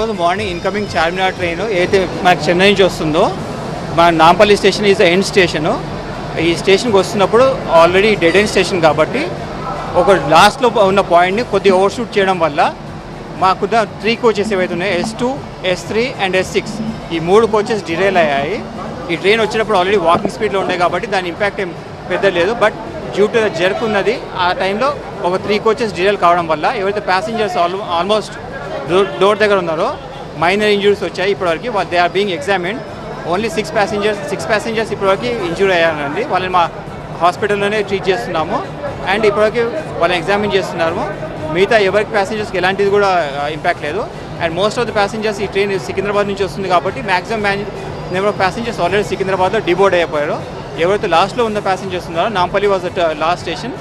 ఈరోజు morning incoming Charminar train ఏదైతే మనకి చెన్నై నుంచి వస్తుందో మన Nampally station is end station ఈ స్టేషన్కి వస్తున్నప్పుడు ఆల్రెడీ డెడ్ ఎండ్ స్టేషన్ కాబట్టి ఒక లాస్ట్లో ఉన్న పాయింట్ని కొద్దిగా ఓవర్షూట్ చేయడం వల్ల మాకున్న త్రీ కోచెస్ ఏవైతే ఉన్నాయో S two S three and S six ఈ మూడు కోచెస్ డిలేల్ అయ్యాయి. ఈ ట్రైన్ వచ్చేటప్పుడు ఆల్రెడీ వాకింగ్ స్పీడ్లో ఉన్నాయి కాబట్టి దాని ఇంపాక్ట్ ఏం పెద్ద లేదు but due to the jerk ఉన్నది ఆ టైంలో ఒక త్రీ కోచెస్ డిలేల్ కావడం వల్ల ఎవరైతే ప్యాసింజర్స్ ఆల్ ఆల్మోస్ట్ డోర్ దగ్గర ఉన్నారో. మైనర్ ఇంజురీస్ వచ్చాయి ఇప్పటివరకు. They are being examined only six passengers six passengers ఇప్పటివరకు ఇంజూర్ అయ్యారండి. వాళ్ళని మా హాస్పిటల్లోనే ట్రీట్ చేస్తున్నాము. అండ్ ఇప్పటివరకు వాళ్ళని ఎగ్జామిన్ చేస్తున్నాము మిగతా ఎవరికి ప్యాసింజర్స్కి ఎలాంటిది కూడా ఇంపాక్ట్ లేదు. And most of the passengers ఈ ట్రైన్ సికింద్రాబాద్ నుంచి వస్తుంది కాబట్టి maximum number of passengers already సికింద్రాబాద్లో డిబోర్డ్ అయిపోయారు. ఎవరైతే లాస్ట్లో ఉన్న ప్యాసింజర్స్ ఉన్నారో Nampally was the last station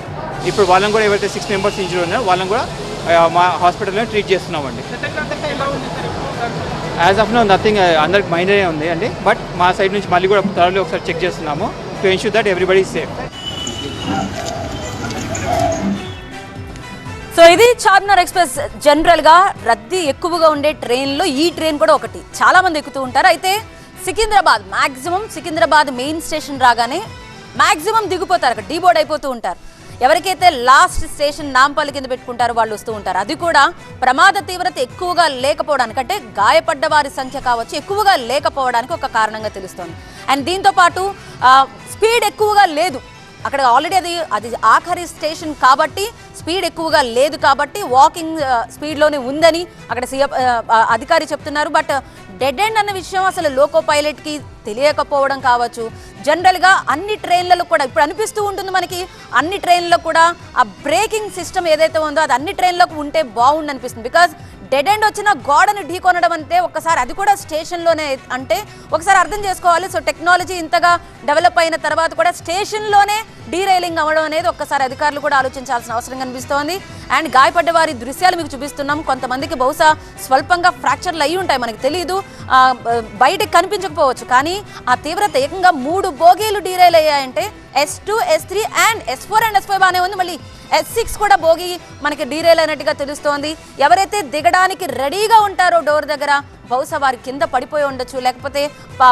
ఇప్పుడు వాళ్ళని కూడా ఎవరైతే సిక్స్ మెంబర్స్ ఇంజూర్ ఉన్నారో వాళ్ళని కూడా మా హాస్పిటల్లో ట్రీట్ చేస్తున్నామండి. యాజ్ ఆఫ్ నో నథింగ్ అందరికి మైండే ఉంది అండి. బట్ మా సైడ్ నుంచి మళ్ళీ కూడా త్వరలో ఒకసారి చెక్ చేస్తున్నాము to ensure that everybody safe so ఇది చార్మినార్ ఎక్స్ప్రెస్ జనరల్గా రద్దీ ఎక్కువగా ఉండే ట్రైన్లో ఈ ట్రైన్ కూడా ఒకటి. చాలా మంది ఎక్కుతూ ఉంటారు. అయితే Secunderabad maximum Secunderabad main station రాగానే మాక్సిమం దిగిపోతారు. అక్కడ డీబోర్డ్ అయిపోతూ ఉంటారు. ఎవరికైతే లాస్ట్ స్టేషన్ నాంపల్లి కింద పెట్టుకుంటారో వాళ్ళు వస్తూ ఉంటారు. అది కూడా ప్రమాద తీవ్రత ఎక్కువగా లేకపోవడానికి అంటే గాయపడ్డ వారి సంఖ్య కావచ్చు ఎక్కువగా లేకపోవడానికి ఒక కారణంగా తెలుస్తోంది. అండ్ దీంతో పాటు స్పీడ్ ఎక్కువగా లేదు. అక్కడ ఆల్రెడీ అది అది ఆఖరి స్టేషన్ కాబట్టి స్పీడ్ ఎక్కువగా లేదు కాబట్టి వాకింగ్ స్పీడ్లోనే ఉందని అక్కడ సీఎం అధికారి చెప్తున్నారు. బట్ డెడ్ ఎండ్ అన్న విషయం అసలు లోకో పైలట్కి తెలియకపోవడం కావచ్చు. జనరల్గా అన్ని ట్రైన్లలో కూడా ఇప్పుడు అనిపిస్తూ ఉంటుంది మనకి. అన్ని ట్రైన్లలో కూడా ఆ బ్రేకింగ్ సిస్టమ్ ఏదైతే ఉందో అది అన్ని ట్రైన్లకు ఉంటే బాగుండు అనిపిస్తుంది బికాజ్ డెడ్ ఎండ్ వచ్చిన గోడను ఢీకొనడం అంటే ఒక్కసారి అది కూడా స్టేషన్లోనే అంటే ఒకసారి అర్థం చేసుకోవాలి. సో టెక్నాలజీ ఇంతగా డెవలప్ అయిన తర్వాత కూడా స్టేషన్లోనే డీరైలింగ్ అవ్వడం అనేది ఒక్కసారి అధికారులు కూడా ఆలోచించాల్సిన అవసరం కనిపిస్తోంది. అండ్ గాయపడ్డ వారి దృశ్యాలు మీకు చూపిస్తున్నాం. కొంతమందికి బహుశా స్వల్పంగా ఫ్రాక్చర్లు అయ్యి ఉంటాయి మనకి తెలియదు బయటకు కనిపించకపోవచ్చు. కానీ ఆ తీవ్రత ఏకంగా మూడు బోగీలు derail అయ్యాయంటే S two S three and S four and S five బాగానే ఉంది. మళ్ళీ ఎస్ సిక్స్ కూడా బోగి మనకి డీరైల్ అయినట్టుగా తెలుస్తోంది. ఎవరైతే దిగడానికి రెడీగా ఉంటారో డోర్ దగ్గర బహుశా వారి కింద పడిపోయి ఉండొచ్చు. లేకపోతే ప్లాట్ఫామ్కి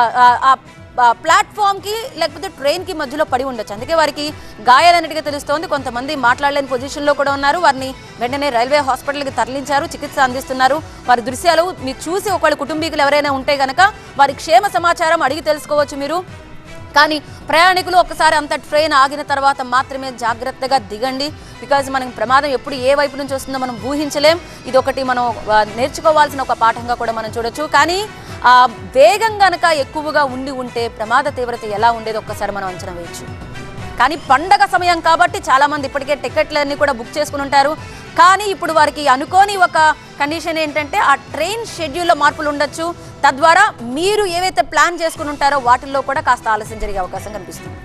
లేకపోతే ప్లాట్ఫామ్కి లేకపోతే ట్రైన్కి మధ్యలో పడి ఉండొచ్చు. అందుకే వారికి గాయాలన్నట్టుగా తెలుస్తోంది. కొంతమంది మాట్లాడలేని పొజిషన్లో కూడా ఉన్నారు. వారిని వెంటనే రైల్వే హాస్పిటల్కి తరలించారు. చికిత్స అందిస్తున్నారు. వారి దృశ్యాలు మీరు చూసి ఒకళ్ళ కుటుంబీకులు ఎవరైనా ఉంటే గనక వారి క్షేమ సమాచారం అడిగి తెలుసుకోవచ్చు మీరు. కానీ ప్రయాణికులు ఒకసారి అంత ట్రైన్ ఆగిన తర్వాత మాత్రమే జాగ్రత్తగా దిగండి. బికాజ్ మనకి ప్రమాదం ఎప్పుడు ఏ వైపు నుంచి వస్తుందో మనం ఊహించలేం. ఇది ఒకటి మనం నేర్చుకోవాల్సిన ఒక పాఠంగా కూడా మనం చూడొచ్చు. కానీ ఆ వేగం గనక ఎక్కువగా ఉండి ఉంటే ప్రమాద తీవ్రత ఎలా ఉండేది ఒక్కసారి మనం అంచనా వేయచ్చు. కానీ పండగ సమయం కాబట్టి చాలా మంది ఇప్పటికే టికెట్లన్నీ కూడా బుక్ చేసుకుని ఉంటారు. కానీ ఇప్పుడు వారికి అనుకోని ఒక కండిషన్ ఏంటంటే ఆ ట్రైన్ షెడ్యూల్లో మార్పులు ఉండొచ్చు. తద్వారా మీరు ఏవైతే ప్లాన్ చేసుకుని ఉంటారో వాటిల్లో కూడా కాస్త ఆలస్యం జరిగే అవకాశం కనిపిస్తుంది.